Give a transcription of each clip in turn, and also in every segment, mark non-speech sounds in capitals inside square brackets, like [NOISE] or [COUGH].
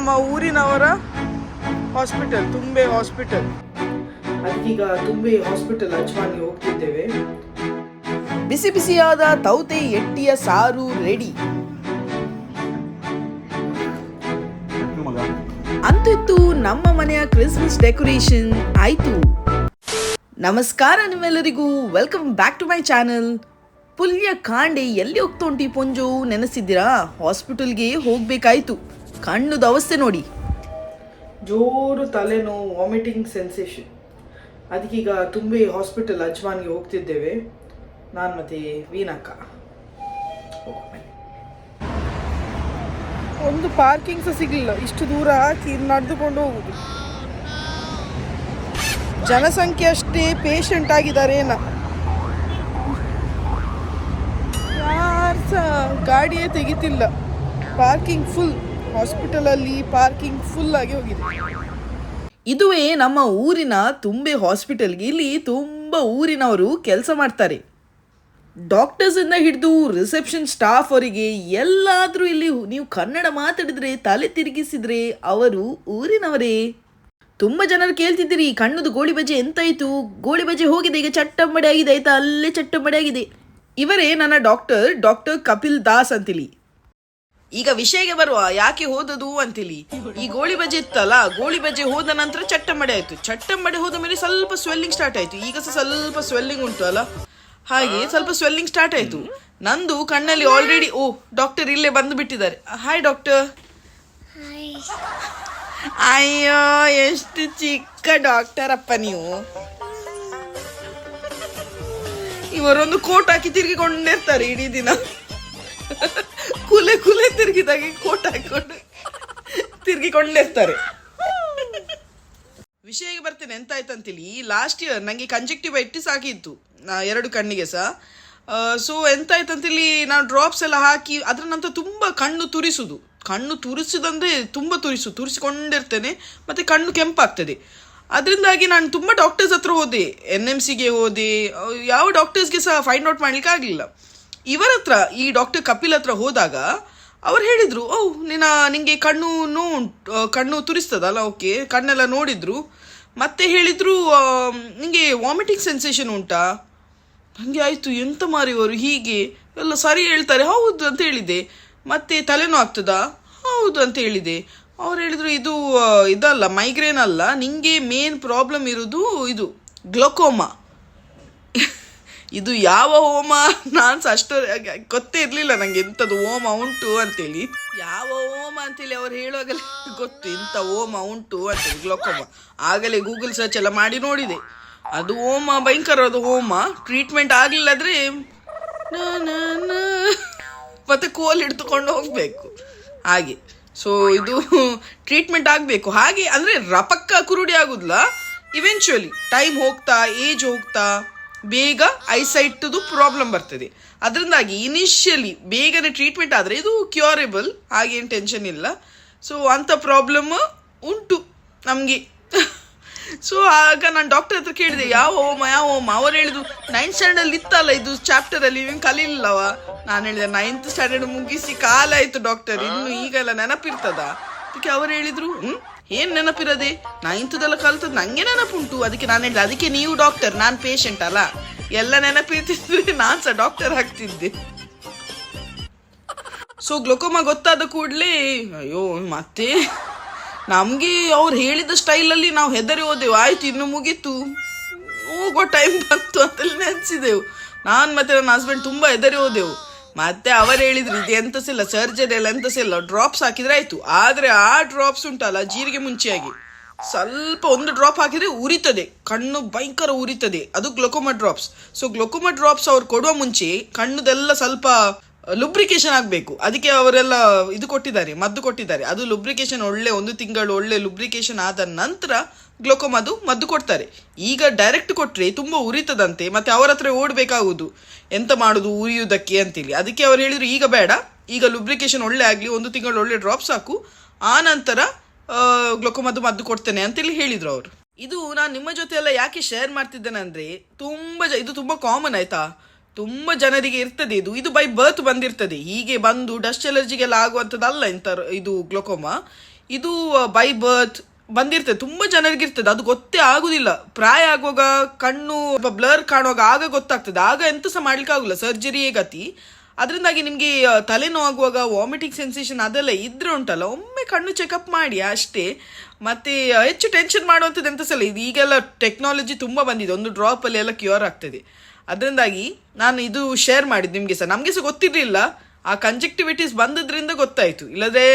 ನಮ್ಮ ಊರಿನವರ ಹಾಸ್ಪಿಟಲ್ ತುಂಬೆ ಹಾಸ್ಪಿಟಲ್ ಅದೀಗ ತುಂಬೆ ಹಾಸ್ಪಿಟಲ್ ಅಜ್ವಾನಿ ಹೋಗ್ತಿದ್ದೇವೆ. ಬಿಸಿ ಬಿಸಿಯಾದ ತೌತೆ ಎಟ್ಟಿಯ ಸಾರು ರೆಡಿ. ಅಂತಿತ್ತು ನಮ್ಮ ಮನೆಯ ಕ್ರಿಸ್ಮಸ್ ಡೆಕೋರೇಷನ್ ಆಯ್ತು. ನಮಸ್ಕಾರ ನಿಮ್ಮೆಲ್ಲರಿಗೂ. Welcome back to my channel ಪುಲ್ಯ ಕಾಂಡೆ ಎಲ್ಲಿ ಹೋಗ್ತಾ ಉಂಟಿ ಪೊಂಜು ನೆನೆಸಿದ್ದೀರಾ? ಹಾಸ್ಪಿಟಲ್ಗೆ ಹೋಗ್ಬೇಕಾಯ್ತು. ಕಣ್ಣುದ ಅವಸ್ಥೆ ನೋಡಿ. ಜೋರು ತಲೆನೋವು ವಾಮಿಟಿಂಗ್ ಸೆನ್ಸೇಷನ್ ಅದಕ್ಕೀಗ ತುಂಬಿ ಹಾಸ್ಪಿಟಲ್ ಅಜ್ಮಾನ್ಗೆ ಹೋಗ್ತಿದ್ದೇವೆ. ನಾನು ಮತ್ತೆ ವೀನಕ್ಕ ಒಂದು ಪಾರ್ಕಿಂಗ್ ಸಹ ಸಿಗಲಿಲ್ಲ. ಇಷ್ಟು ದೂರ ನಡೆದುಕೊಂಡು ಹೋಗುದು. ಜನಸಂಖ್ಯೆ ಅಷ್ಟೇ ಪೇಷಂಟ್ ಆಗಿದ್ದಾರೆ ಯಾರು ಸಹ ಗಾಡಿಯೇ ತೆಗಿತಿಲ್ಲ. ಪಾರ್ಕಿಂಗ್ ಫುಲ್ ಹಾಸ್ಪಿಟಲಲ್ಲಿ ಪಾರ್ಕಿಂಗ್ ಫುಲ್ ಆಗಿ ಹೋಗಿದೆ. ಇದುವೇ ನಮ್ಮ ಊರಿನ ತುಂಬೆ ಹಾಸ್ಪಿಟಲ್ಗೆ ಇಲ್ಲಿ ತುಂಬ ಊರಿನವರು ಕೆಲಸ ಮಾಡ್ತಾರೆ. ಡಾಕ್ಟರ್ಸಿಂದ ಹಿಡಿದು ರಿಸೆಪ್ಷನ್ ಸ್ಟಾಫ್ ಅವರಿಗೆ ಎಲ್ಲಾದರೂ ಇಲ್ಲಿ ನೀವು ಕನ್ನಡ ಮಾತಾಡಿದ್ರೆ ತಲೆ ತಿರುಗಿಸಿದ್ರೆ ಅವರು ಊರಿನವರೇ. ತುಂಬ ಜನರು ಕೇಳ್ತಿದ್ದೀರಿ, ಕಣ್ಣದು ಗೋಳಿ ಬಜೆ ಗೋಳಿಬಜೆ ಗೋಳಿ ಬಜೆ ಹೋಗಿದೆ, ಈಗ ಚಟ್ಟಂಬಡಿ ಆಗಿದೆ, ಆಯ್ತಾ? ಅಲ್ಲೇ ಚಟ್ಟಂಬಡಿ ಆಗಿದೆ. ಇವರೇ ನನ್ನ ಡಾಕ್ಟರ್ ಡಾಕ್ಟರ್ ಕಪಿಲ್ ದಾಸ್ ಅಂತಿಲಿ. ಈಗ ವಿಷಯಕ್ಕೆ ಬರುವ, ಯಾಕೆ ಹೋದದು ಅಂತಿಲಿ? ಈ ಗೋಳಿ ಬಜೆ ಇತ್ತಲ್ಲ, ಗೋಳಿ ಬಜೆ ಹೋದ ನಂತರ ಚಟ್ಟಂಬಡೆ ಆಯ್ತು. ಚಟ್ಟಂಬಡೆ ಹೋದ ಮೇಲೆ ಸ್ವಲ್ಪ ಸ್ವೆಲ್ಲಿಂಗ್ ಸ್ಟಾರ್ಟ್ ಆಯ್ತು. ಈಗ ಸಹ ಸ್ವಲ್ಪ ಸ್ವೆಲ್ಲಿಂಗ್ ಉಂಟು ಅಲ್ಲ? ಹಾಗೆ ಸ್ವಲ್ಪ ಸ್ವೆಲ್ಲಿಂಗ್ ಸ್ಟಾರ್ಟ್ ಆಯ್ತು. ನಂದು ಕಣ್ಣಲ್ಲಿ ಆಲ್ರೆಡಿ ಓ ಡಾಕ್ಟರ್ ಇಲ್ಲೇ ಬಂದು ಬಿಟ್ಟಿದ್ದಾರೆ. ಹಾಯ್ ಡಾಕ್ಟರ್ ಅಯ್ಯೋ, ಎಷ್ಟು ಚಿಕ್ಕ ಡಾಕ್ಟರ್ ಅಪ್ಪ ನೀವು. ಇವರೊಂದು ಕೋಟ್ ಹಾಕಿ ತಿರುಗಿಕೊಂಡಿರ್ತಾರೆ ಇಡೀ ದಿನ. ಕುಲೆ ಕುಲೆ ತಿರುಗಿದಾಗೆ ಕೋಟ್ ಹಾಕೊಂಡು ತಿರುಗಿಕೊಂಡಿರ್ತಾರೆ ವಿಷಯಕ್ಕೆ ಬರ್ತೇನೆ ಎಂತ ಆಯ್ತಂತೇಳಿ ಲಾಸ್ಟ್ ಇಯರ್ ನನಗೆ ಕಂಜೆಕ್ಟಿವ್ ಇಟ್ಟು ಸಾಕಿತ್ತು ನಾ ಎರಡು ಕಣ್ಣಿಗೆ ಸಹ. ಸೊ ಎಂತ ಆಯ್ತಂತೇಳಿ ನಾನು ಡ್ರಾಪ್ಸ್ ಎಲ್ಲ ಹಾಕಿ ಅದ್ರ ನಂತರ ತುಂಬ ಕಣ್ಣು ತುರಿಸುದು. ಕಣ್ಣು ತುರಿಸಿದಂದ್ರೆ ತುಂಬ ತುರಿಸು, ತುರಿಸಿಕೊಂಡಿರ್ತೇನೆ, ಮತ್ತೆ ಕಣ್ಣು ಕೆಂಪಾಗ್ತದೆ. ಅದರಿಂದಾಗಿ ನಾನು ತುಂಬ ಡಾಕ್ಟರ್ಸ್ ಹತ್ರ ಹೋದೆ ಎನ್ ಎಂ ಸಿಗೆ ಹೋದೆ ಯಾವ ಡಾಕ್ಟರ್ಸ್ಗೆ ಸಹ ಫೈಂಡ್ ಔಟ್ ಮಾಡ್ಲಿಕ್ಕೆ ಆಗಲಿಲ್ಲ ಇವರ ಹತ್ರ, ಈ ಡಾಕ್ಟರ್ ಕಪಿಲ್ ಹತ್ರ ಹೋದಾಗ ಅವ್ರು ಹೇಳಿದರು ಓ ನಿನ್ನ, ನಿಂಗೆ ಕಣ್ಣು ನೋವು ಕಣ್ಣು ತುರಿಸ್ತದಲ್ಲ, ಓಕೆ, ಕಣ್ಣೆಲ್ಲ ನೋಡಿದ್ರು. ಮತ್ತೆ ಹೇಳಿದರು ನಿಂಗೆ ವಾಮಿಟಿಂಗ್ ಸೆನ್ಸೇಷನ್ ಉಂಟಾ? ನನಗೆ ಆಯಿತು, ಎಂತ ಮಾರಿವರು ಹೀಗೆ? ಎಲ್ಲ ಸರಿ ಹೇಳ್ತಾರೆ. ಹೌದು, ಅಂತ ಹೇಳಿದೆ. ಮತ್ತೆ ತಲೆನೋ ಆಗ್ತದಾ? ಹೌದು, ಅಂತ ಹೇಳಿದೆ. ಅವ್ರು ಹೇಳಿದರು, ಇದು ಇದಲ್ಲ ಮೈಗ್ರೇನ್ ಅಲ್ಲ, ನಿಂಗೆ ಮೇನ್ ಪ್ರಾಬ್ಲಮ್ ಇರೋದು ಇದು ಗ್ಲೊಕೋಮಾ ಇದು ಯಾವ ಹೋಮ? ನಾನು ಸಹ ಅಷ್ಟು ಗೊತ್ತೇ ಇರಲಿಲ್ಲ ನನಗೆ ಎಂಥದ್ದು ಹೋಮ ಉಂಟು ಅಂತೇಳಿ. ಯಾವ ಹೋಮ ಅಂತೇಳಿ ಅವ್ರು ಹೇಳುವಾಗಲೇ ಗೊತ್ತು, ಇಂಥ ಹೋಮ ಉಂಟು ಅಂತೇಳಿ ಗ್ಲೋಕೋಮ ಆಗಲೇ ಗೂಗಲ್ ಸರ್ಚ್ ಎಲ್ಲ ಮಾಡಿ ನೋಡಿದೆ. ಅದು ಹೋಮ ಅದು ಹೋಮ. ಟ್ರೀಟ್ಮೆಂಟ್ ಆಗಲಿಲ್ಲ ಆದರೆ ಮತ್ತೆ ಕೋಲ್ ಹಿಡ್ದುಕೊಂಡು ಹೋಗಬೇಕು. ಹಾಗೆ. ಸೊ ಇದು ಟ್ರೀಟ್ಮೆಂಟ್ ಆಗಬೇಕು. ಹಾಗೆ ಅಂದರೆ ರಪಕ್ಕ ಕುರುಡಿ ಆಗುದಿಲ್ಲ. ಇವೆಂಚುಲಿ ಟೈಮ್ ಹೋಗ್ತಾ ಏಜ್ ಹೋಗ್ತಾ. ಬೇಗ ಐಸೈಟ್ದು ಪ್ರಾಬ್ಲಮ್ ಬರ್ತದೆ. ಅದರಿಂದಾಗಿ ಇನಿಷಿಯಲಿ ಬೇಗನೆ ಟ್ರೀಟ್ಮೆಂಟ್ ಆದರೆ ಇದು ಕ್ಯೂರೇಬಲ್ ಹಾಗೇನು ಟೆನ್ಷನ್ ಇಲ್ಲ. ಸೊ ಅಂಥ ಪ್ರಾಬ್ಲಮ್ ಉಂಟು ನಮಗೆ. ಸೊ [LAUGHS] ಆಗ ನಾನು ಡಾಕ್ಟರ್ ಹತ್ರ ಕೇಳಿದೆ ಯಾವ ಓಮ ಯಾವ ಓಮ ಅವ್ರು ಹೇಳಿದ್ರು ನೈನ್ತ್ ಸ್ಟ್ಯಾಂಡರ್ಡ್ ಇತ್ತಲ್ಲ ಇದು ಚಾಪ್ಟರ್ ಅಲ್ಲಿ ನೀವು ಕಲೀಲಿಲ್ಲವ? ನಾನು ಹೇಳಿದೆ ನೈನ್ತ್ ಸ್ಟ್ಯಾಂಡರ್ಡ್ ಮುಗಿಸಿ ಕಾಲ ಆಯಿತು ಡಾಕ್ಟರ್ ಇನ್ನು ಈಗೆಲ್ಲ ನೆನಪಿರ್ತದ? ಅದಕ್ಕೆ ಅವ್ರು ಹೇಳಿದ್ರು ಹ್ಮ್ ಏನ್ ನೆನಪಿರದೆ? ಇಂಥದ್ದೆಲ್ಲ ಕಲ್ತದ್ ನಂಗೆ ನೆನಪುಂಟು. ಅದಕ್ಕೆ ನಾನು ಹೇಳಿದೆ, ಅದಕ್ಕೆ ನೀವು ಡಾಕ್ಟರ್ ನಾನು ಪೇಷಂಟ್ ಅಲ್ಲ. ಎಲ್ಲ ನೆನಪಿರ್ತಿದ್ರೆ ನಾನು ಸಹ ಡಾಕ್ಟರ್ ಆಗ್ತಿದ್ದೆ. ಸೊ ಗ್ಲೋಕೋಮ ಗೊತ್ತಾದ ಕೂಡಲೇ, ಅಯ್ಯೋ, ಮತ್ತೆ? ನಮಗೆ ಅವ್ರು ಹೇಳಿದ ಸ್ಟೈಲಲ್ಲಿ ನಾವು ಹೆದರಿ ಹೋದೆವು. ಆಯ್ತು, ಇನ್ನು ಮುಗೀತು. ಹೋಗೋ ಟೈಮ್ ಬಂತು ಅಂತಲ್ಲಿ ನೆನೆಸಿದೆವು. ನಾನು ಮತ್ತೆ ನನ್ನ ಹಸ್ಬೆಂಡ್ ತುಂಬ ಹೆದರಿ ಹೋದೆವು. ಮತ್ತೆ ಅವರು ಹೇಳಿದ್ರು, ಇದು ಎಂತಸ ಇಲ್ಲ ಸರ್ಜರಿ ಎಲ್ಲ ಎಂತಸ ಇಲ್ಲ ಡ್ರಾಪ್ಸ್ ಹಾಕಿದ್ರೆ ಆಯ್ತು. ಆದರೆ ಆ ಡ್ರಾಪ್ಸ್ ಉಂಟಲ್ಲ, ಜೀರಿಗೆ ಮುಂಚೆಯಾಗಿ. ಸ್ವಲ್ಪ ಒಂದು ಡ್ರಾಪ್ ಹಾಕಿದ್ರೆ ಉರಿತದೆ, ಕಣ್ಣು ಭಯಂಕರ ಉರಿತದೆ. ಅದು glaucoma drops so glaucoma drops ಅವ್ರು ಕೊಡುವ ಮುಂಚೆ ಕಣ್ಣುದೆಲ್ಲ ಸ್ವಲ್ಪ ಲುಬ್ರಿಕೇಶನ್ ಆಗಬೇಕು. ಅದಕ್ಕೆ ಅವರೆಲ್ಲ ಇದು ಕೊಟ್ಟಿದ್ದಾರೆ, ಮದ್ದು ಕೊಟ್ಟಿದ್ದಾರೆ. ಅದು ಲುಬ್ರಿಕೇಶನ್ ಒಳ್ಳೆ ಒಂದು ತಿಂಗಳು, ಒಳ್ಳೆ ಲುಬ್ರಿಕೇಶನ್ ಆದ ನಂತರ ಗ್ಲೋಕೋಮದು ಮದ್ದು ಕೊಡ್ತಾರೆ. ಈಗ ಡೈರೆಕ್ಟ್ ಕೊಟ್ಟರೆ ತುಂಬ ಉರಿತದಂತೆ ಮತ್ತೆ ಅವರ ಹತ್ರ ಓಡಬೇಕಾಗುವುದು. ಎಂತ ಮಾಡೋದು ಉರಿಯುವುದಕ್ಕೆ ಅಂತೇಳಿ ಅದಕ್ಕೆ ಅವ್ರು ಹೇಳಿದ್ರು, ಈಗ ಬೇಡ. ಈಗ ಲುಬ್ರಿಕೇಶನ್ ಒಳ್ಳೆ ಆಗಲಿ, ಒಂದು ತಿಂಗಳು ಒಳ್ಳೆ ಡ್ರಾಪ್ಸ್ ಸಾಕು ಆ ನಂತರ ಗ್ಲೋಕೋಮದ್ದು ಮದ್ದು ಕೊಡ್ತೇನೆ ಅಂತೇಳಿ ಹೇಳಿದರು ಅವರು. ಇದು ನಾನು ನಿಮ್ಮ ಜೊತೆ ಎಲ್ಲ ಯಾಕೆ ಶೇರ್ ಮಾಡ್ತಿದ್ದೇನೆ ಅಂದರೆ ತುಂಬ ಜ, ಇದು ತುಂಬ ಕಾಮನ್ ಆಯಿತಾ? ತುಂಬ ಜನರಿಗೆ ಇರ್ತದೆ ಇದು. ಇದು ಬೈ ಬರ್ತ್ ಬಂದಿರ್ತದೆ. ಹೀಗೆ ಬಂದು ಡಸ್ಟ್ ಎಲರ್ಜಿಗೆಲ್ಲ ಆಗುವಂಥದ್ದಲ್ಲ ಇಂಥ ಇದು ಗ್ಲೋಕೋಮಾ. ಇದು ಬೈ ಬರ್ತ್ ಬಂದಿರ್ತದೆ, ತುಂಬಾ ಜನರಿಗೆ ಇರ್ತದೆ ಅದು ಗೊತ್ತೇ ಆಗುದಿಲ್ಲ. ಪ್ರಾಯ ಆಗುವಾಗ ಕಣ್ಣು ಬ್ಲರ್ ಕಾಣುವಾಗ ಆಗ ಗೊತ್ತಾಗ್ತದೆ. ಆಗ ಎಂತ ಸಹ ಮಾಡ್ಲಿಕ್ಕೆ ಆಗುಲ್ಲ ಸರ್ಜರಿಯೇ ಗತಿ. ಅದರಿಂದಾಗಿ ನಿಮಗೆ ತಲೆನೋವಾಗುವಾಗ ವಾಮಿಟಿಂಗ್ ಸೆನ್ಸೇಷನ್ ಅದೆಲ್ಲ ಇದ್ರೆ ಉಂಟಲ್ಲ, ಒಮ್ಮೆ ಕಣ್ಣು ಚೆಕಪ್ ಮಾಡಿ ಅಷ್ಟೇ. ಮತ್ತೆ ಹೆಚ್ಚು ಟೆನ್ಷನ್ ಮಾಡುವಂಥದ್ದು ಎಂತ ಸಲ ಇದು ಈಗೆಲ್ಲ ಟೆಕ್ನಾಲಜಿ ತುಂಬ ಬಂದಿದೆ. ಒಂದು ಡ್ರಾಪಲ್ಲಿ ಎಲ್ಲ ಕ್ಯೂರ್ ಆಗ್ತದೆ. ಅದರಿಂದಾಗಿ ನಾನು ಇದು ಶೇರ್ ಮಾಡಿದ್ದು ನಿಮಗೆ ಸಹ. ನಮಗೆ ಸಹ ಗೊತ್ತಿರಲಿಲ್ಲ. ಆ ಕಂಜೆಕ್ಟಿವಿಟೀಸ್ ಬಂದದ್ರಿಂದ ಗೊತ್ತಾಯಿತು. ಇಲ್ಲದೆ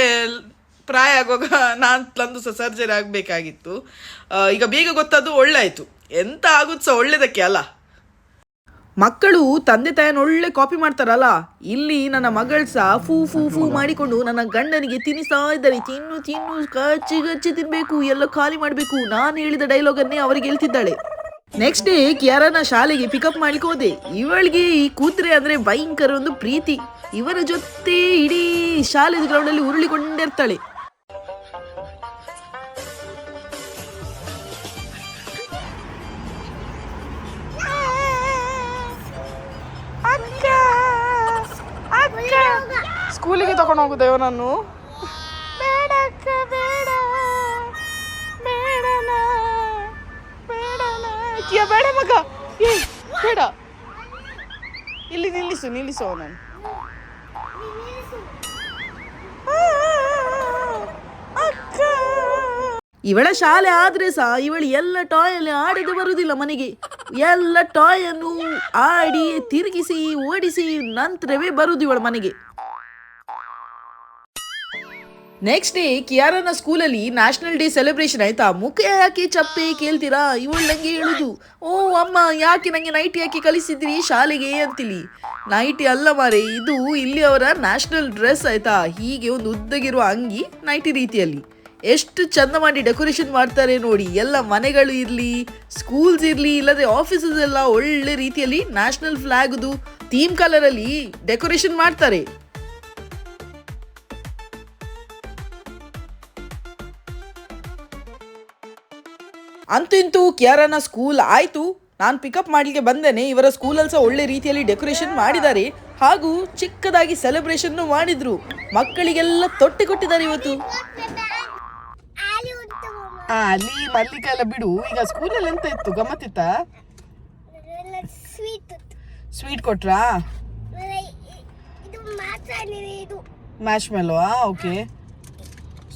ಪ್ರಾಯ ಆಗುವಾಗ ನಾನು ಸಹ ಸರ್ಜರಿ ಆಗಬೇಕಾಗಿತ್ತು. ಈಗ ಬೇಗ ಗೊತ್ತಾದ್ದು ಒಳ್ಳೆ ಆಯಿತು ಎಂತ ಆಗುದು ಸಹ ಒಳ್ಳೇದಕ್ಕೆ ಅಲ್ಲ. ಮಕ್ಕಳು ತಂದೆ ತಾಯಿನ ಒಳ್ಳೆ ಕಾಪಿ ಮಾಡ್ತಾರಲ್ಲ ಇಲ್ಲಿ ನನ್ನ ಮಗಳು ಸಹ ಫೂ ಫೂ ಫೂ ಮಾಡಿಕೊಂಡು ನನ್ನ ಗಂಡನಿಗೆ ತಿನ್ನಿಸ್ತಾ ಇದ್ದಾರೆ ತಿನ್ನು ತಿನ್ನು ಕಚ್ಚಿ ಕಚ್ಚಿ ತಿನ್ಬೇಕು ಎಲ್ಲ ಖಾಲಿ ಮಾಡಬೇಕು. ನಾನು ಹೇಳಿದ ಡೈಲಾಗನ್ನೇ ಅವರಿಗೆ ಹೇಳ್ತಿದ್ದಾಳೆ. ನೆಕ್ಸ್ಟ್ ಡೇ ಕಿಯಾರನ ಶಾಲೆಗೆ ಪಿಕಪ್ ಮಾಡ್ಲಿಕ್ಕೆ ಹೋದೆ. ಇವಳಿಗೆ ಈ ಕೂತ್ರೆ ಅಂದ್ರೆ ಭಯಂಕರ ಒಂದು ಪ್ರೀತಿ. ಇವರ ಜೊತೆ ಇಡೀ ಶಾಲೆ ಗ್ರೌಂಡಲ್ಲಿ ಉರುಳಿಕೊಂಡಿರ್ತಾಳೆ. ತಗೊಂಡು ಹೋಗುದೇ ನಾನು. ಬೇಡಕ್ಕ ಬೇಡ. ಬೇಡನ. ಬೇಡನ. ಕಿಯ ಬೇಡ ಮಗ. ಏ ಬೇಡ. ಇಲ್ಲಿ ನಿಲ್ಲಿಸು ನಿಲ್ಲಿಸು ನಾನು ಇವಳ ಶಾಲೆ ಆದ್ರೆ ಸಹ ಇವಳು ಎಲ್ಲ ಟಾಯ್ ಅಲ್ಲಿ ಆಡದೆ ಬರುದಿಲ್ಲ ಮನೆಗೆ. ಎಲ್ಲ ಟಾಯ್ ಅನ್ನು ಆಡಿ ತಿರುಗಿಸಿ ಓಡಿಸಿ ನಂತರವೇ ಬರುದು ಇವಳ ಮನೆಗೆ. ನೆಕ್ಸ್ಟ್ ಡೇ ಕಿಯಾರನ ಸ್ಕೂಲಲ್ಲಿ ನ್ಯಾಷನಲ್ ಡೇ ಸೆಲೆಬ್ರೇಷನ್ ಆಯ್ತಾ? ಮುಖ ಯಾಕೆ ಚಪ್ಪೆ ಕೇಳ್ತೀರಾ? ಇವಳು ನಂಗೆ ಹೇಳುದು. ಓ, ಅಮ್ಮ, ಯಾಕೆ ನಂಗೆ ನೈಟಿ ಯಾಕೆ ಕಲಿಸಿದ್ರಿ ಶಾಲೆಗೆ ಅಂತೀಲಿ? ನೈಟಿ ಅಲ್ಲ ಮಾರೆ, ಇದು ಇಲ್ಲಿ ಅವರ ನ್ಯಾಷನಲ್ ಡ್ರೆಸ್ ಆಯ್ತಾ? ಹೀಗೆ ಒಂದು ಉದ್ದಗಿರುವ ಅಂಗಿ ನೈಟಿ ರೀತಿಯಲ್ಲಿ. ಎಷ್ಟು ಚಂದ ಮಾಡಿ ಡೆಕೋರೇಷನ್ ಮಾಡ್ತಾರೆ ನೋಡಿ. ಎಲ್ಲ ಮನೆಗಳು ಇರಲಿ ಸ್ಕೂಲ್ಸ್ ಇರಲಿ ಇಲ್ಲದೆ ಆಫೀಸಸ್ ಎಲ್ಲ ಒಳ್ಳೆ ರೀತಿಯಲ್ಲಿ ನ್ಯಾಷನಲ್ ಫ್ಲಾಗ್ದು ಥೀಮ್ ಕಲರಲ್ಲಿ ಡೆಕೋರೇಷನ್ ಮಾಡ್ತಾರೆ. ಅಂತೂ ಇಂತೂ ಕ್ಯಾರನ ಸ್ಕೂಲ್ ಆಯಿತು. ನಾನು ಪಿಕಪ್ ಮಾಡಲಿಕ್ಕೆ ಬಂದೇನೆ. ಇವರ ಸ್ಕೂಲಲ್ಲಿ ಸಹ ಒಳ್ಳೆ ರೀತಿಯಲ್ಲಿ ಡೆಕೋರೇಷನ್ ಮಾಡಿದ್ದಾರೆ. ಹಾಗೂ ಚಿಕ್ಕದಾಗಿ ಸೆಲೆಬ್ರೇಷನ್ ಮಾಡಿದ್ರು. ಮಕ್ಕಳಿಗೆಲ್ಲ ತೊಟ್ಟಿ ಕೊಟ್ಟಿದ್ದಾರೆ ಇವತ್ತು. ಅಲ್ಲಿ ಮಲ್ಲಿಕ ಎಲ್ಲ ಬಿಡು. ಈಗ ಸ್ಕೂಲಲ್ಲಿ ಎಂತ ಇತ್ತು? ಗಮ್ಮತ್ತಿತ್ತ? ಸ್ವೀಟ್ ಕೊಟ್ರಾ? ಮ್ಯಾಶ್ ಮೆಲ್ವಾ ಓಕೆ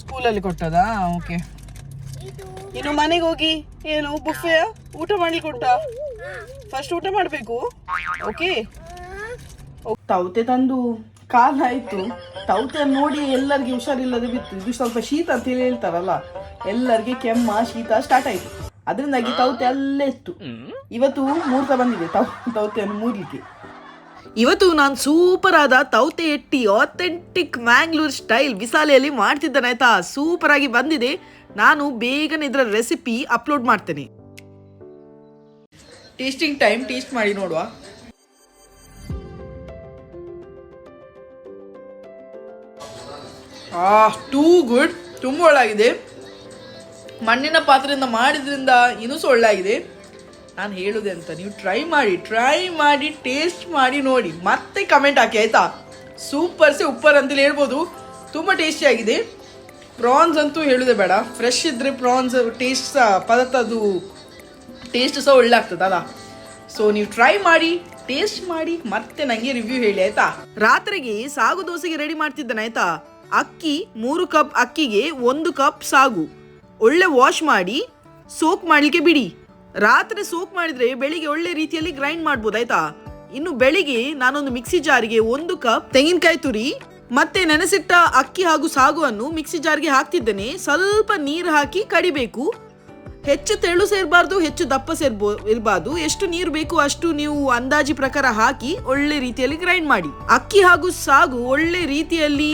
ಸ್ಕೂಲಲ್ಲಿ ಕೊಟ್ಟದಾ? ಓಕೆ ಇನ್ನು ಮನೆಗೆ ಹೋಗಿ ಏನು ಬುಫೆ ಊಟ ಮಾಡ್ಲಿಕ್ಕೆ ಕೊಟ್ಟ ಫಸ್ಟ್ ಊಟ ಮಾಡಬೇಕು. ಓಕೆ ತೌತೆ ತಂದು ಕಾಲ ಆಯ್ತು. ತೌತೆ ನೋಡಿ ಎಲ್ಲರಿಗೆ ಹುಷಾರಿಲ್ಲದೆ ಬಿತ್ತು. ಇದು ಸ್ವಲ್ಪ ಶೀತ ಅಂತ ಹೇಳಿ ಹೇಳ್ತಾರಲ್ಲ ಎಲ್ಲರಿಗೆ ಕೆಮ್ಮ ಶೀತ ಸ್ಟಾರ್ಟ್ ಆಯ್ತು. ಅದರಿಂದಾಗಿ ತೌತೆ ಅಲ್ಲೇ ಇತ್ತು. ಇವತ್ತು ಮೂರ್ತ ಬಂದಿದೆ ತೌ ತೌತೆಯನ್ನು ಮೂರ್ಲಿಕ್ಕೆ. ಇವತ್ತು ನಾನು ಸೂಪರ್ ಆದ ತೌತೆ ಎಟ್ಟಿ ಆಥೆಂಟಿಕ್ ಮ್ಯಾಂಗ್ಳೂರ್ ಸ್ಟೈಲ್ ವಿಸಾಲೆಯಲ್ಲಿ ಮಾಡ್ತಿದ್ದಾನೆ ಆಯ್ತಾ? ಸೂಪರ್ ಆಗಿ ಬಂದಿದೆ. ನಾನು ಬೇಗನೆ ಇದರ ರೆಸಿಪಿ ಅಪ್ಲೋಡ್ ಮಾಡ್ತೇನೆ. ಟೇಸ್ಟಿಂಗ್ ಟೈಮ್ ಟೇಸ್ಟ್ ಮಾಡಿ ನೋಡುವ. ಆ ಟೂ ಗುಡ್ ತುಂಬ ಒಳ್ಳಾಗಿದೆ. ಮಣ್ಣಿನ ಪಾತ್ರೆಯಿಂದ ಮಾಡಿದ್ರಿಂದ ಇನ್ನೂ ಸಹ ಒಳ್ಳಾಗಿದೆ. ನಾನು ಹೇಳುದೆ ಅಂತ, ನೀವು ಟ್ರೈ ಮಾಡಿ ಟ್ರೈ ಮಾಡಿ ಟೇಸ್ಟ್ ಮಾಡಿ ನೋಡಿ. ಮತ್ತೆ ಕಮೆಂಟ್ ಹಾಕಿ, ಆಯ್ತಾ? ಸೂಪರ್ ಸೆ ಉಪ್ಪರ್ ಅಂತೇಳಿ ಹೇಳ್ಬೋದು. ತುಂಬ ಟೇಸ್ಟಿ ಆಗಿದೆ. ಪ್ರಾನ್ಸ್ ಅಂತೂ ಹೇಳುದೇ ಬೇಡ. ಫ್ರೆಶ್ ಇದ್ರೆ ಪ್ರಾನ್ಸ್ ಟೇಸ್ಟ್ ಸಹ ಅದು ಟೇಸ್ಟ್ ಸಹ ಒಳ್ಳೆ ಆಗ್ತದಲ್ಲ ಸೊ ನೀವು ಟ್ರೈ ಮಾಡಿ ಟೇಸ್ಟ್ ಮಾಡಿ, ಮತ್ತೆ ನಂಗೆ ರಿವ್ಯೂ ಹೇಳಿ, ಆಯ್ತಾ? ರಾತ್ರಿಗೆ ಸಾಗು ದೋಸೆಗೆ ರೆಡಿ ಮಾಡ್ತಿದ್ದಾನೆ, ಆಯ್ತಾ? ಅಕ್ಕಿ ಮೂರು ಕಪ್ ಅಕ್ಕಿಗೆ ಒಂದು ಕಪ್ ಸಾಗು. ಒಳ್ಳೆ ವಾಶ್ ಮಾಡಿ ಸೋಕ್ ಮಾಡ್ಲಿಕ್ಕೆ ಬಿಡಿ. ರಾತ್ರಿ ಸೋಕ್ ಮಾಡಿದ್ರೆ ಬೆಳಿಗ್ಗೆ ಒಳ್ಳೆ ರೀತಿಯಲ್ಲಿ ಗ್ರೈಂಡ್ ಮಾಡ್ಬೋದು, ಆಯ್ತಾ? ಇನ್ನು ಬೆಳಿಗ್ಗೆ ನಾನೊಂದು ಮಿಕ್ಸಿ ಜಾರಿಗೆ ಒಂದು ಕಪ್ ತೆಂಗಿನಕಾಯಿ ತುರಿ ಮತ್ತೆ ನೆನೆಸಿಟ್ಟ ಅಕ್ಕಿ ಹಾಗೂ ಸಾಗುವನ್ನು ಮಿಕ್ಸಿ ಜಾರ್ಗೆ ಹಾಕ್ತಿದ್ದೇನೆ. ಸ್ವಲ್ಪ ನೀರು ಹಾಕಿ ಕಡಿಬೇಕು. ಹೆಚ್ಚು ತೆಳು ಸೇರಬಾರ್ದು, ಹೆಚ್ಚು ದಪ್ಪ ಸೇರ್ಬೋ, ಇರಬಾರ್ದು. ಎಷ್ಟು ನೀರು ಬೇಕು ಅಷ್ಟು ನೀವು ಅಂದಾಜಿ ಪ್ರಕಾರ ಹಾಕಿ ಒಳ್ಳೆ ರೀತಿಯಲ್ಲಿ ಗ್ರೈಂಡ್ ಮಾಡಿ. ಅಕ್ಕಿ ಹಾಗೂ ಸಾಗು ಒಳ್ಳೆ ರೀತಿಯಲ್ಲಿ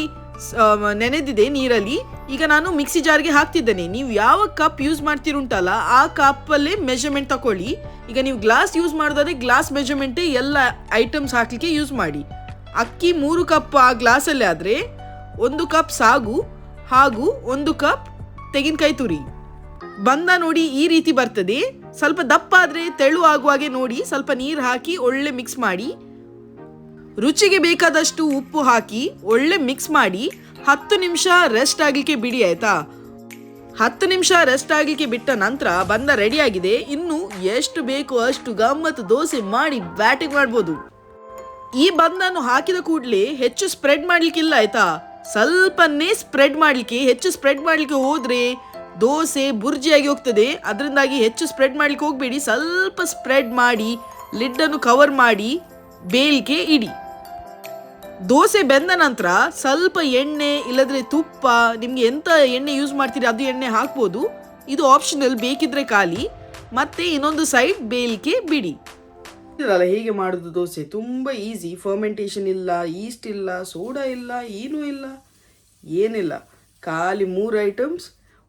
ನೆನೆದಿದೆ ನೀರಲ್ಲಿ. ಈಗ ನಾನು ಮಿಕ್ಸಿ ಜಾರ್ಗೆ ಹಾಕ್ತಿದ್ದೇನೆ. ನೀವು ಯಾವ ಕಪ್ ಯೂಸ್ ಮಾಡ್ತಿರುಂಟಲ್ಲ, ಆ ಕಪ್ಪಲ್ಲೇ ಮೆಜರ್ಮೆಂಟ್ ತಗೊಳ್ಳಿ ಈಗ ನೀವು ಗ್ಲಾಸ್ ಯೂಸ್ ಮಾಡೋದಾದ್ರೆ ಗ್ಲಾಸ್ ಮೆಜರ್ಮೆಂಟೇ ಎಲ್ಲ ಐಟಮ್ಸ್ ಹಾಕಲಿಕ್ಕೆ ಯೂಸ್ ಮಾಡಿ. ಅಕ್ಕಿ ಮೂರು ಕಪ್ ಆ ಗ್ಲಾಸಲ್ಲಿ ಆದರೆ ಒಂದು ಕಪ್ ಸಾಗು ಹಾಗೂ ಒಂದು ಕಪ್ ತೆಂಗಿನಕಾಯಿ ತುರಿ. ಬಂದ ನೋಡಿ ಈ ರೀತಿ ಬರ್ತದೆ. ಸ್ವಲ್ಪ ದಪ್ಪ ಆದರೆ ತೆಳು ಆಗುವಾಗೆ ನೋಡಿ, ಸ್ವಲ್ಪ ನೀರು ಹಾಕಿ ಒಳ್ಳೆ ಮಿಕ್ಸ್ ಮಾಡಿ. ರುಚಿಗೆ ಬೇಕಾದಷ್ಟು ಉಪ್ಪು ಹಾಕಿ ಒಳ್ಳೆ ಮಿಕ್ಸ್ ಮಾಡಿ ಹತ್ತು ನಿಮಿಷ ರೆಸ್ಟ್ ಆಗಲಿಕ್ಕೆ ಬಿಡಿ ಆಯಿತಾ? ಹತ್ತು ನಿಮಿಷ ರೆಸ್ಟ್ ಆಗಲಿಕ್ಕೆ ಬಿಟ್ಟ ನಂತರ ಬಂದ ರೆಡಿಯಾಗಿದೆ ಇನ್ನು ಎಷ್ಟು ಬೇಕು ಅಷ್ಟು ಗಮ್ಮತ್ತು ದೋಸೆ ಮಾಡಿ ಬ್ಯಾಟಿಂಗ್ ಮಾಡ್ಬೋದು. ಈ ಬಂದನ್ನು ಹಾಕಿದ ಕೂಡಲೇ ಹೆಚ್ಚು ಸ್ಪ್ರೆಡ್ ಮಾಡ್ಲಿಕ್ಕಿಲ್ಲ, ಆಯ್ತಾ? ಸ್ವಲ್ಪನೇ ಸ್ಪ್ರೆಡ್ ಮಾಡ್ಲಿಕ್ಕೆ, ಹೆಚ್ಚು ಸ್ಪ್ರೆಡ್ ಮಾಡ್ಲಿಕ್ಕೆ ಹೋದ್ರೆ. ದೋಸೆ ಬುರ್ಜಿಯಾಗಿ ಹೋಗ್ತದೆ. ಅದರಿಂದಾಗಿ ಹೆಚ್ಚು ಸ್ಪ್ರೆಡ್ ಮಾಡ್ಲಿಕ್ಕೆ ಹೋಗ್ಬೇಡಿ. ಸ್ವಲ್ಪ ಸ್ಪ್ರೆಡ್ ಮಾಡಿ ಲಿಡ್ ಅನ್ನು ಕವರ್ ಮಾಡಿ ಬೇಲಿಕೆ ಇಡಿ. ದೋಸೆ ಬೆಂದ ನಂತರ ಸ್ವಲ್ಪ ಎಣ್ಣೆ, ಇಲ್ಲದ್ರೆ ತುಪ್ಪ, ನಿಮ್ಗೆ ಎಂತ ಎಣ್ಣೆ ಯೂಸ್ ಮಾಡ್ತೀರಿ ಅದು ಎಣ್ಣೆ ಹಾಕ್ಬೋದು. ಇದು ಆಪ್ಷನಲ್ ಬೇಕಿದ್ರೆ ಖಾಲಿ. ಮತ್ತೆ ಇನ್ನೊಂದು ಸೈಡ್ ಬೇಲಿಕೆ ಬಿಡಿ. ಇರಲ್ಲ ಹೇಗೆ ಮಾಡೋದು ದೋಸೆ? ತುಂಬ ಈಸಿ ಫರ್ಮೆಂಟೇಷನ್ ಇಲ್ಲ ಈಸ್ಟ್ ಇಲ್ಲ ಸೋಡಾ ಇಲ್ಲ, ಏನೂ ಇಲ್ಲ. ಏನಿಲ್ಲ. ಖಾಲಿ ಮೂರು ಐಟಮ್ಸ್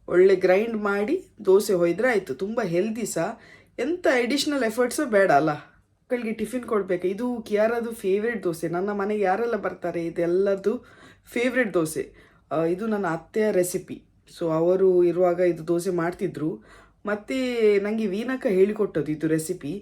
ಒಳ್ಳೆ ಗ್ರೈಂಡ್ ಮಾಡಿ ದೋಸೆ ಹೊಯ್ದ್ರೆ ಆಯಿತು. ತುಂಬ ಹೆಲ್ದಿ ಸಹ ಎಂಥ ಅಡಿಷ್ನಲ್ ಎಫರ್ಟ್ಸು ಬೇಡ ಅಲ್ಲ. ಮಕ್ಕಳಿಗೆ ಟಿಫಿನ್ ಕೊಡಬೇಕು. ಇದು ಯಾರದು ಫೇವ್ರೇಟ್ ದೋಸೆ? ನನ್ನ ಮನೆಗೆ ಯಾರೆಲ್ಲ ಬರ್ತಾರೆ? ಇದೆಲ್ಲದು ಫೇವ್ರೇಟ್ ದೋಸೆ. ಇದು ನನ್ನ ಅತ್ತೆಯ ರೆಸಿಪಿ ಸೊ ಅವರು ಇರುವಾಗ ಇದು ದೋಸೆ ಮಾಡ್ತಿದ್ರು. ಮತ್ತು ನನಗೆ ವೀನಕ್ಕ ಹೇಳಿಕೊಟ್ಟದ್ದು ಇದು ರೆಸಿಪಿ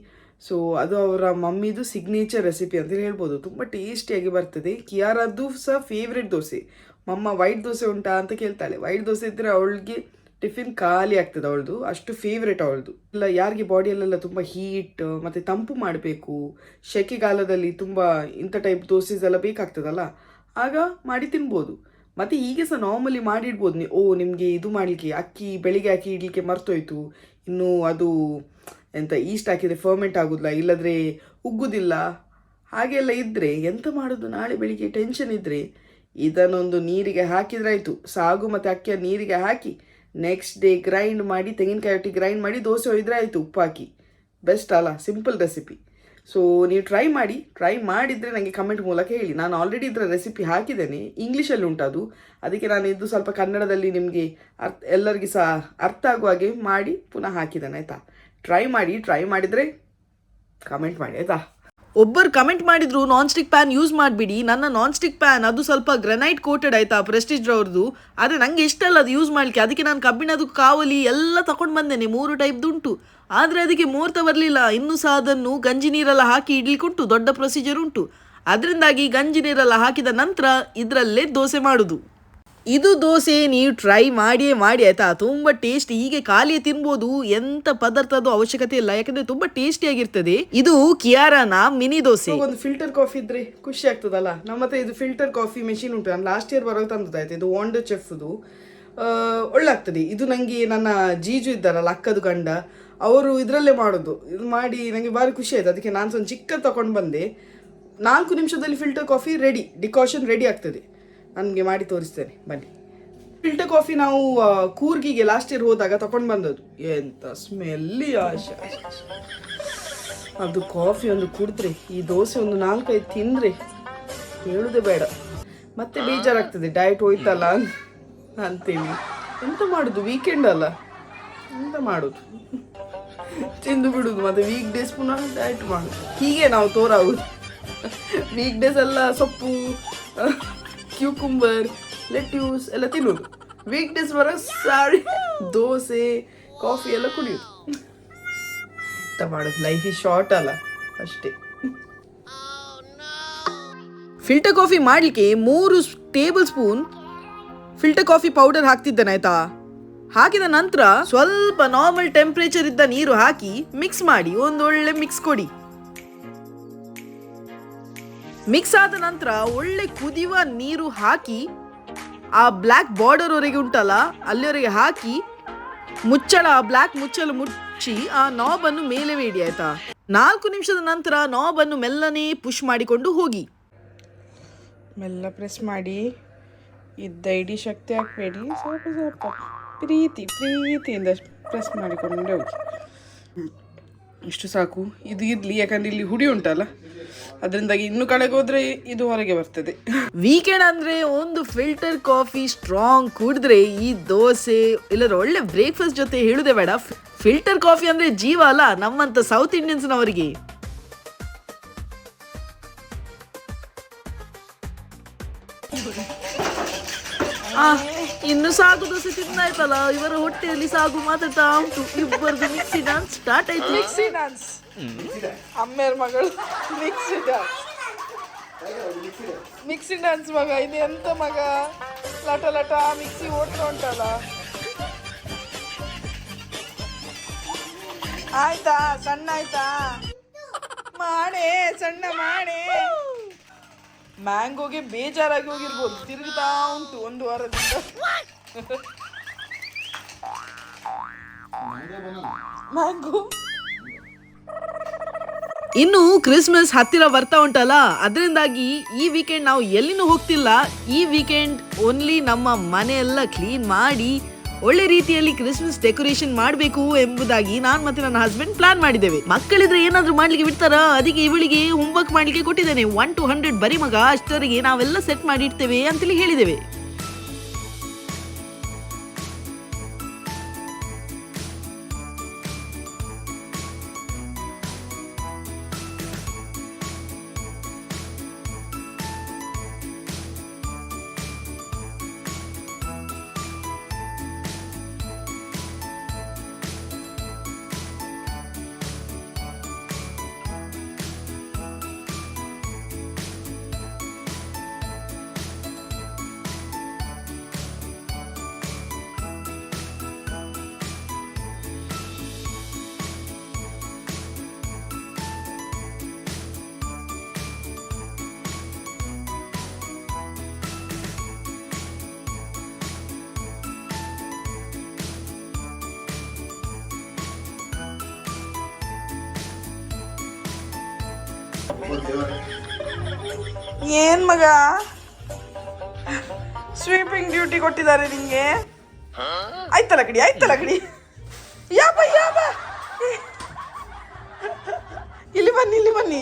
ಸೊ ಅದು ಅವರ ಮಮ್ಮಿದು ಸಿಗ್ನೇಚರ್ ರೆಸಿಪಿ ಅಂತ ಹೇಳ್ಬೋದು. ತುಂಬ ಟೇಸ್ಟಿಯಾಗಿ ಬರ್ತದೆ. ಕಿಯಾರದ್ದು ಸಹ ಫೇವ್ರೆಟ್ ದೋಸೆ. ಮಮ್ಮ ವೈಟ್ ದೋಸೆ ಉಂಟಾ ಅಂತ ಕೇಳ್ತಾಳೆ. ವೈಟ್ ದೋಸೆ ಇದ್ದರೆ ಅವಳಿಗೆ ಟಿಫಿನ್ ಖಾಲಿ ಆಗ್ತದೆ ಅವಳದು. ಅಷ್ಟು ಫೇವ್ರೆಟ್ ಅವಳದು. ಇಲ್ಲ ಯಾರಿಗೆ ಬಾಡಿಯಲ್ಲೆಲ್ಲ ತುಂಬ ಹೀಟ್ ಮತ್ತು ತಂಪು ಮಾಡಬೇಕು. ಶೆಕೆಗಾಲದಲ್ಲಿ ತುಂಬ ಇಂಥ ಟೈಪ್ ದೋಸೆಸ್ ಎಲ್ಲ ಬೇಕಾಗ್ತದಲ್ಲ. ಆಗ ಮಾಡಿ ತಿನ್ಬೋದು. ಮತ್ತು ಹೀಗೆ ಸಹ ನಾರ್ಮಲಿ ಮಾಡಿಡ್ಬೋದು. ನೀವು ಓ, ನಿಮಗೆ ಇದು ಮಾಡಲಿಕ್ಕೆ, ಅಕ್ಕಿ, ಬೆಳಿಗ್ಗೆ ಅಕ್ಕಿ ಇಡಲಿಕ್ಕೆ ಮರ್ತೋಯ್ತು. ಇನ್ನು ಅದು ಎಂತ ಈಸ್ಟ್ ಹಾಕಿದರೆ ಫರ್ಮೆಂಟ್ ಆಗೋದಿಲ್ಲ, ಇಲ್ಲದ್ರೆ ಉಗ್ಗುದಿಲ್ಲ. ಹಾಗೆಲ್ಲ ಇದ್ದರೆ ಎಂತ ಮಾಡೋದು? ನಾಳೆ ಬೆಳಿಗ್ಗೆ ಟೆನ್ಷನ್ ಇದ್ದರೆ ಇದನ್ನೊಂದು ನೀರಿಗೆ ಹಾಕಿದ್ರಾಯಿತು ಸಾಗು ಮತ್ತು ಅಕ್ಕಿಯ ನೀರಿಗೆ ಹಾಕಿ ನೆಕ್ಸ್ಟ್ ಡೇ ಗ್ರೈಂಡ್ ಮಾಡಿ, ತೆಂಗಿನಕಾಯಿ ಒಟ್ಟಿಗೆ ಗ್ರೈಂಡ್ ಮಾಡಿ, ದೋಸೆ ಒಯ್ದರೆ ಆಯಿತು, ಉಪ್ಪು ಹಾಕಿ. ಬೆಸ್ಟ್ ಅಲ್ಲ ಸಿಂಪಲ್ ರೆಸಿಪಿ ಸೊ ನೀವು ಟ್ರೈ ಮಾಡಿ ಟ್ರೈ ಮಾಡಿದರೆ ನನಗೆ ಕಮೆಂಟ್ ಮೂಲಕ ಹೇಳಿ. ನಾನು ಆಲ್ರೆಡಿ ಇದರ ರೆಸಿಪಿ ಹಾಕಿದ್ದೇನೆ. ಇಂಗ್ಲೀಷಲ್ಲಿ ಉಂಟದು. ಅದಕ್ಕೆ ನಾನು ಇದು ಸ್ವಲ್ಪ ಕನ್ನಡದಲ್ಲಿ ನಿಮಗೆ ಅರ್ಥ ಎಲ್ಲರಿಗೂ ಸಹ ಅರ್ಥ ಆಗುವ ಹಾಗೆ ಮಾಡಿ ಪುನಃ ಹಾಕಿದ್ದೇನೆ, ಆಯಿತಾ? ಟ್ರೈ ಮಾಡಿ ಟ್ರೈ ಮಾಡಿದರೆ ಕಮೆಂಟ್ ಮಾಡಿ, ಆಯಿತಾ? ಒಬ್ಬರು ಕಮೆಂಟ್ ಮಾಡಿದ್ರು ನಾನ್ ಸ್ಟಿಕ್ ಪ್ಯಾನ್ ಯೂಸ್ ಮಾಡಿಬಿಡಿ. ನನ್ನ ನಾನ್ ಸ್ಟಿಕ್ ಪ್ಯಾನ್ ಅದು ಸ್ವಲ್ಪ ಗ್ರನೈಟ್ ಕೋಟೆಡ್ ಆಯ್ತಾ ಪ್ರೆಸ್ಟೀಜ್ ಅವ್ರದ್ದು ಆದರೆ ನಂಗೆ ಇಷ್ಟ ಅಲ್ಲ ಅದು ಯೂಸ್ ಮಾಡಲಿಕ್ಕೆ. ಅದಕ್ಕೆ ನಾನು ಕಬ್ಬಿಣದು ಕಾವಲಿ ಎಲ್ಲ ತಗೊಂಡು ಬಂದೇನೆ ಮೂರು ಟೈಪ್ದು ಉಂಟು ಆದರೆ ಅದಕ್ಕೆ ಮೂರ್ತ ಬರಲಿಲ್ಲ. ಇನ್ನೂ ಸಹ ಅದನ್ನು ಗಂಜಿ ನೀರೆಲ್ಲ ಹಾಕಿ ಇಡ್ಲಿಕ್ಕುಂಟು, ದೊಡ್ಡ ಪ್ರೊಸೀಜರ್ ಉಂಟು. ಅದರಿಂದಾಗಿ ಗಂಜಿ ನೀರೆಲ್ಲ ಹಾಕಿದ ನಂತರ ಇದರಲ್ಲೇ ದೋಸೆ ಮಾಡುದು. ಇದು ದೋಸೆ ನೀವು ಟ್ರೈ ಮಾಡಿಯೇ ಮಾಡಿ ಆಯ್ತಾ? ತುಂಬ ಟೇಸ್ಟ್ ಹೀಗೆ ಖಾಲಿ ತಿನ್ಬೋದು ಎಂತ ಪದಾರ್ಥದ ಅವಶ್ಯಕತೆ ಇಲ್ಲ. ಯಾಕಂದ್ರೆ ತುಂಬಾ ಟೇಸ್ಟಿಯಾಗಿರ್ತದೆ ಇದು ಕಿಯಾರಾನ ಮಿನಿ ದೋಸೆ. ಒಂದು ಫಿಲ್ಟರ್ ಕಾಫಿ ಇದ್ರೆ ಖುಷಿ ಆಗ್ತದಲ್ಲ? ನಮ್ಮ ಹತ್ರ ಇದು ಫಿಲ್ಟರ್ ಕಾಫಿ ಮೆಷಿನ್ ಉಂಟು. ನಾನು ಲಾಸ್ಟ್ ಇಯರ್ ಬರೋ ತಂದದಾಯ್ತು ಇದು ವಾಂಡರ್ ಚೆಫ್ದು ಒಳ್ಳೆ ಒಳ್ಳಾಗ್ತದೆ. ಇದು ನನಗೆ ನನ್ನ ಜೀಜು ಇದ್ದಾರಲ್ಲ, ಅಕ್ಕದು ಗಂಡ, ಅವರು ಇದರಲ್ಲೇ ಮಾಡೋದು. ಇದು ಮಾಡಿ ನನಗೆ ಭಾರಿ ಖುಷಿ ಆಯ್ತು. ಅದಕ್ಕೆ ನಾನು ಸ್ವಲ್ಪ ಚಿಕ್ಕ ತಗೊಂಡು ಬಂದೆ. ನಾಲ್ಕು ನಿಮಿಷದಲ್ಲಿ filter coffee ready decoction ready ಆಗ್ತದೆ. ನನಗೆ ಮಾಡಿ ತೋರಿಸ್ತೇನೆ, ಬನ್ನಿ. ಫಿಲ್ಟರ್ ಕಾಫಿ ನಾವು ಕೂರ್ಗಿಗೆ ಲಾಸ್ಟ್ ಇಯರ್ ಹೋದಾಗ ತಕೊಂಡು ಬಂದದ್ದು. ಎಂತ ಸ್ಮೆಲ್ಲಿ ಆಶ. ಅದು ಕಾಫಿ ಒಂದು ಕುಡಿದ್ರೆ ಈ ದೋಸೆ ಒಂದು ನಾಲ್ಕೈದು ತಿಂದ್ರೆ ಹೇಳುದೇ ಬೇಡ. ಮತ್ತೆ ಬೇಜಾರಾಗ್ತದೆ ಡಯಟ್ ಹೋಯ್ತಲ್ಲ ಅಂತೀನಿ. ಎಂತ ಮಾಡುದು ವೀಕೆಂಡ್ ಅಲ್ಲ? ಎಂತ ಮಾಡುದು? ತಿಂದು ಬಿಡುದು, ಮತ್ತೆ ವೀಕ್ ಡೇಸ್ ಪುನಃ ಡಯಟ್ ಮಾಡುದು ಹೀಗೆ ನಾವು ತೋರಾಗುದು. ವೀಕ್ ಡೇಸ್ ಎಲ್ಲ ಸೊಪ್ಪು ಕ್ಯೂಕುಂಬರ್ ಲೆಟ್ಯೂಸ್ ಎಲ್ಲ ತಿನ್ನೋದು. ವೀಕ್ನೆಸ್ ಬರೋ ಸಾರಿ, ದೋಸೆ ಕಾಫಿ ಎಲ್ಲ ಕುಡಿಯೋದು. ಎಂತ ಮಾಡೋದು? ಲೈಫ್ ಶಾರ್ಟ್ ಅಲ್ಲ, ಅಷ್ಟೇ. ಫಿಲ್ಟರ್ ಕಾಫಿ ಮಾಡಲಿಕ್ಕೆ ಮೂರು tablespoon filter coffee powder ಹಾಕ್ತಿದ್ದೇನೆ, ಆಯ್ತಾ? ಹಾಕಿದ ನಂತರ ಸ್ವಲ್ಪ ನಾರ್ಮಲ್ ಟೆಂಪ್ರೇಚರ್ ಇದ್ದ ನೀರು ಹಾಕಿ ಮಿಕ್ಸ್ ಮಾಡಿ, ಒಂದೊಳ್ಳೆ ಮಿಕ್ಸ್ ಕೊಡಿ. ಮಿಕ್ಸ್ ಆದ ನಂತರ ಒಳ್ಳೆ ಕುದಿಯುವ ನೀರು ಹಾಕಿ, ಆ ಬ್ಲ್ಯಾಕ್ ಬಾರ್ಡರ್ ವರೆಗೆ ಉಂಟಲ್ಲ, ಅಲ್ಲಿವರೆಗೆ ಹಾಕಿ, ಮುಚ್ಚಳ ಬ್ಲ್ಯಾಕ್ ಮುಚ್ಚಲು ಮುಚ್ಚಿ, ಆ ನಾಬ್ ಅನ್ನು ಮೇಲೆ ಬೇಡಿ, ಆಯ್ತಾ? ನಾಲ್ಕು ನಿಮಿಷದ ನಂತರ ನಾಬ್ ಅನ್ನು ಮೆಲ್ಲನೆ ಪುಷ್ ಮಾಡಿಕೊಂಡು ಹೋಗಿ. ಮೆಲ್ಲ ಪ್ರೆಸ್ ಮಾಡಿ ಇದ್ದ ಇಡೀ ಶಕ್ತಿ ಹಾಕಬೇಡಿ, ಸ್ವಲ್ಪ ಸ್ವಲ್ಪ ಪ್ರೀತಿ, ಪ್ರೀತಿಯಿಂದ ಪ್ರೆಸ್ ಮಾಡಿಕೊಂಡು ಹೋಗಿ. ಇಷ್ಟು ಸಾಕು. ಇದು ಇರಲಿ, ಯಾಕಂದ್ರೆ ಇಲ್ಲಿ ಹುಡಿ ಉಂಟಲ್ಲ? ಅದರಿಂದಾಗಿ ಇನ್ನು ಕಡೆಗೆ ಹೋದ್ರೆ ಇದು ಹೊರಗೆ ಬರ್ತದೆ. ವೀಕೆಂಡ್ ಅಂದ್ರೆ ಒಂದು ಫಿಲ್ಟರ್ ಕಾಫಿ ಸ್ಟ್ರಾಂಗ್ ಕುಡಿದ್ರೆ ಈ ದೋಸೆ ಇಲ್ಲದ್ರೆ ಒಳ್ಳೆ ಬ್ರೇಕ್ಫಾಸ್ಟ್ ಜೊತೆ ಹೇಳುದೇ ಬೇಡ. ಫಿಲ್ಟರ್ ಕಾಫಿ ಅಂದ್ರೆ ಜೀವ ಅಲ್ಲ, ನಮ್ಮಂತ ಸೌತ್ ಇಂಡಿಯನ್ಸ್ನವರಿಗೆ ಆ ಇನ್ನು ಸಾಗು ದೋಸೆ ತಿಂದಾಯ್ತಲ್ಲ ಇವರ ಹೊಟ್ಟೆಯಲ್ಲಿ ಸಾಗು ಮಾತಾಡ್ತಾ ಉಂಟು. ಇಬ್ಬರದು ಮಿಕ್ಸಿ ಡಾನ್ಸ್ ಸ್ಟಾರ್ಟ್ ಆಯ್ತು. ಮಿಕ್ಸಿ ಡಾನ್ಸ್ ಅಮ್ಮೆಯರ್ ಮಗಳು ಮಿಕ್ಸಿ ಡಾನ್ಸ್ ಮಿಕ್ಸಿ ಡಾನ್ಸ್ ಮಗ, ಇದು ಎಂತ ಮಗ? ಲಟ ಲಟ ಮಿಕ್ಸಿ ಓಡ್ತಾ ಉಂಟಲ್ಲ? ಆಯ್ತಾ? ಸಣ್ಣ ಆಯ್ತಾ ಮಾಡೇ, ಸಣ್ಣ ಮಾಡೇ. ಮ್ಯಾಂಗೋಗೆ ಬೇಜಾರಾಗಿ ಹೋಗಿರ್ಬೋದು. ತಿರುಗ್ತಾ ಉಂಟು ಒಂದು ವಾರದಿಂದ. ಮ್ಯಾಂಗೋ. ಇನ್ನು ಕ್ರಿಸ್ಮಸ್ ಹತ್ತಿರ ಬರ್ತಾ ಉಂಟಲ್ಲ, ಅದರಿಂದಾಗಿ ಈ ವೀಕೆಂಡ್ ನಾವು ಎಲ್ಲಿನೂ ಹೋಗ್ತಿಲ್ಲ. ಈ ವೀಕೆಂಡ್ ಓನ್ಲಿ ನಮ್ಮ ಮನೆಯೆಲ್ಲ ಕ್ಲೀನ್ ಮಾಡಿ ಒಳ್ಳೆ ರೀತಿಯಲ್ಲಿ ಕ್ರಿಸ್ಮಸ್ ಡೆಕೋರೇಷನ್ ಮಾಡಬೇಕು ಎಂಬುದಾಗಿ ನಾನು ಮತ್ತೆ ನನ್ನ ಹಸ್ಬೆಂಡ್ ಪ್ಲಾನ್ ಮಾಡಿದ್ದೇವೆ. ಮಕ್ಕಳಿದ್ರೆ ಏನಾದ್ರೂ ಮಾಡ್ಲಿಕ್ಕೆ ಬಿಡ್ತಾರಾ? ಅದಕ್ಕೆ ಇವಳಿಗೆ ಹೋಮ್ವರ್ಕ್ ಮಾಡ್ಲಿಕ್ಕೆ ಕೊಟ್ಟಿದ್ದೇನೆ. ಒನ್ ಟು ಹಂಡ್ರೆಡ್ ಬರಿ ಮಗ, ಅಷ್ಟರಿಗೆ ನಾವೆಲ್ಲ ಸೆಟ್ ಮಾಡಿ ಇಡ್ತೇವೆ ಅಂತೇಳಿ ಹೇಳಿದ್ದೇವೆ. ಏನ್ ಮಗ? ಸ್ವೀಪಿಂಗ್ ಡ್ಯೂಟಿ ಕೊಟ್ಟಿದ್ದಾರೆ ನಿಂಗೆ? ಆಯ್ತಲ್ಲ ಕಡಿ ಆಯ್ತಲ್ಲ ಕಡಿ ಯಾಪ ಯಾಪ ಇಲ್ಲಿ ಬನ್ನಿ ಇಲ್ಲಿ ಬನ್ನಿ.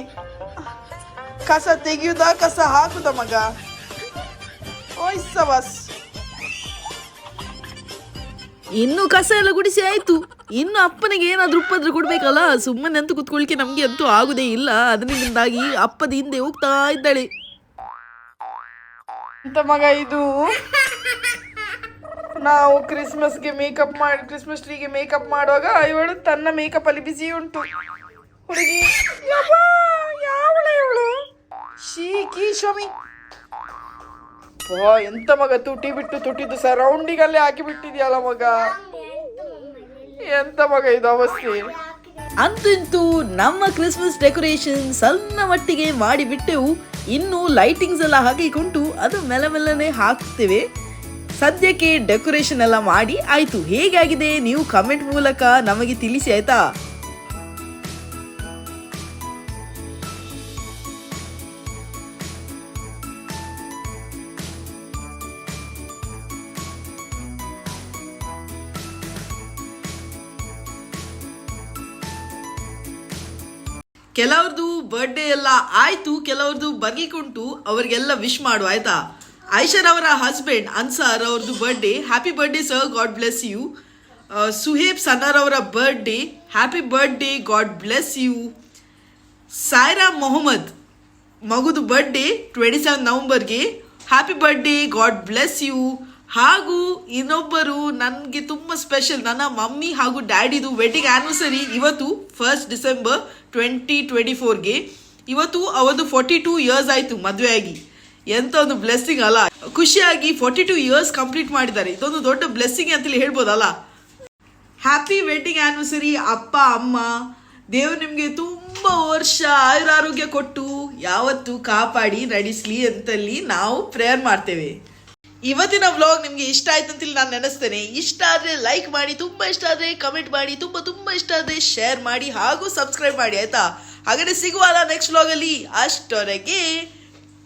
ಕಸ ತೆಗಿಯುದ, ಕಸ ಹಾಕುದ ಮಗ? ಬಸ್ ಇನ್ನು ಕಸ ಎಲ್ಲ ಗುಡಿಸಿ ಆಯ್ತು. ಇನ್ನು ಅಪ್ಪನಿಗೆ ಏನಾದರೂ ಉಪದ್ರ ಕೊಡ್ಬೇಕಲ್ಲ? ಸುಮ್ಮನೆ ಅಂತೂ ಕುತ್ಕೊಳ್ಕೆ ನಮಗೆ ಅಂತೂ ಆಗುದೇ ಇಲ್ಲ. ಅದರಿಂದಾಗಿ ಅಪ್ಪದ ಹಿಂದೆ ಹೋಗ್ತಾ ಇದ್ದಾಳೆ. ಅಂತ ಮಗ ಇದು? ನಾವು ಕ್ರಿಸ್ಮಸ್ಗೆ ಮೇಕಪ್ ಮಾಡಿ, ಕ್ರಿಸ್ಮಸ್ ಟ್ರೀಗೆ ಮೇಕಪ್ ಮಾಡುವಾಗ ಇವಳು ತನ್ನ ಮೇಕಪ್ ಅಲ್ಲಿ ಬಿಸಿ ಉಂಟು. ಹುಡುಗಿ ಇವಳು? ಶೀಕಿ ಶಮಿ. ವಾ ಎಂತ ಮಗ, ತುಟಿ ಬಿಟ್ಟು ತುಟಿದು ಸರೌಂಡಿಂಗ್ ಅಲ್ಲೇ ಹಾಕಿ ಬಿಟ್ಟಿದ್ಯಲ್ಲ ಮಗ? ಎಂತ ಮಗ ಇದು ಅವಸ್ಥೆ? ಅಂತೂ ನಮ್ಮ ಕ್ರಿಸ್ಮಸ್ ಡೆಕೋರೇಷನ್ ಸಣ್ಣ ಮಟ್ಟಿಗೆ ಮಾಡಿಬಿಟ್ಟೆವು ಇನ್ನು ಲೈಟಿಂಗ್ಸ್ ಎಲ್ಲ ಹಾಕಿಕೊಂಡು ಅದು ಮೆಲ್ಲ ಮೆಲ್ಲನೆ ಹಾಕ್ತೇವೆ ಸದ್ಯಕ್ಕೆ ಡೆಕೋರೇಷನ್ ಎಲ್ಲ ಮಾಡಿ ಆಯ್ತು. ಹೇಗಾಗಿದೆ? ನೀವು ಕಮೆಂಟ್ ಮೂಲಕ ನಮಗೆ ತಿಳಿಸಿ ಆಯ್ತಾ? ಬರ್ಡೇ ಎಲ್ಲ ಆಯ್ತು ಕೆಲವ್ರದ್ದು ಬರ್ಲಿಕ್ಕುಂಟು, ಅವರಿಗೆಲ್ಲ ವಿಶ್ ಮಾಡು, ಆಯ್ತಾ? ಐಶರ್ ಅವರ ಹಸ್ಬೆಂಡ್ ಅನ್ಸಾರ್ ಅವ್ರದ್ದು birthday happy birthday sir God bless you Suhaib Sanar ಅವರ birthday happy birthday God bless you Saira Mohammed ಮಗುದು birthday twenty seven ನವಂಬರ್ಗೆ happy birthday God bless you ಹಾಗೂ ಇನ್ನೊಬ್ಬರು ನನಗೆ ತುಂಬ ಸ್ಪೆಷಲ್ ನನ್ನ ಮಮ್ಮಿ ಹಾಗೂ ಡ್ಯಾಡಿದು ವೆಡ್ಡಿಂಗ್ ಆ್ಯನಿವರ್ಸರಿ ಇವತ್ತು ಫಸ್ಟ್ ಡಿಸೆಂಬರ್ ಟ್ವೆಂಟಿ ಟ್ವೆಂಟಿ ಫೋರ್ಗೆ ಇವತ್ತು ಅವರದು ಫೋರ್ಟಿ ಟೂ ಇಯರ್ಸ್ ಆಯಿತು ಮದುವೆಯಾಗಿ. ಎಂತ ಒಂದು ಬ್ಲೆಸ್ಸಿಂಗ್ ಅಲ್ಲ. ಖುಷಿಯಾಗಿ ಫಾರ್ಟಿ ಟೂ ಇಯರ್ಸ್ ಕಂಪ್ಲೀಟ್ ಮಾಡಿದ್ದಾರೆ. ಇದೊಂದು ದೊಡ್ಡ ಬ್ಲೆಸ್ಸಿಂಗ್ ಅಂತೇಳಿ ಹೇಳ್ಬೋದಲ್ಲ? ಹ್ಯಾಪಿ ವೆಡ್ಡಿಂಗ್ ಆ್ಯನಿವರ್ಸರಿ ಅಪ್ಪ, ಅಮ್ಮ. ದೇವ್ರು ನಿಮಗೆ ತುಂಬ ವರ್ಷ ಆಯುರಾರೋಗ್ಯ ಕೊಟ್ಟು ಯಾವತ್ತು ಕಾಪಾಡಿ, ನಡೆಸಲಿ ಅಂತಲ್ಲಿ ನಾವು ಪ್ರೇಯರ್ ಮಾಡ್ತೇವೆ. ಇವತ್ತಿನ ವ್ಲಾಗ್ ನಿಮಗೆ ಇಷ್ಟ ಆಯ್ತು ಅಂತೇಳಿ ನಾನು ನೆನೆಸ್ತೇನೆ. ಇಷ್ಟ ಆದರೆ ಲೈಕ್ ಮಾಡಿ, ತುಂಬ ಇಷ್ಟ ಆದರೆ ಕಮೆಂಟ್ ಮಾಡಿ, ತುಂಬ ತುಂಬ ಇಷ್ಟ ಆದರೆ ಶೇರ್ ಮಾಡಿ ಹಾಗೂ ಸಬ್ಸ್ಕ್ರೈಬ್ ಮಾಡಿ, ಆಯಿತಾ? ಹಾಗಾದ್ರೆ ಸಿಗುವಲ್ಲ ನೆಕ್ಸ್ಟ್ ವ್ಲಾಗಲ್ಲಿ ಅಷ್ಟೊರೆಗೆ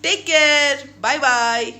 ಟೇಕ್ ಕೇರ್ ಬಾಯ್ ಬಾಯ್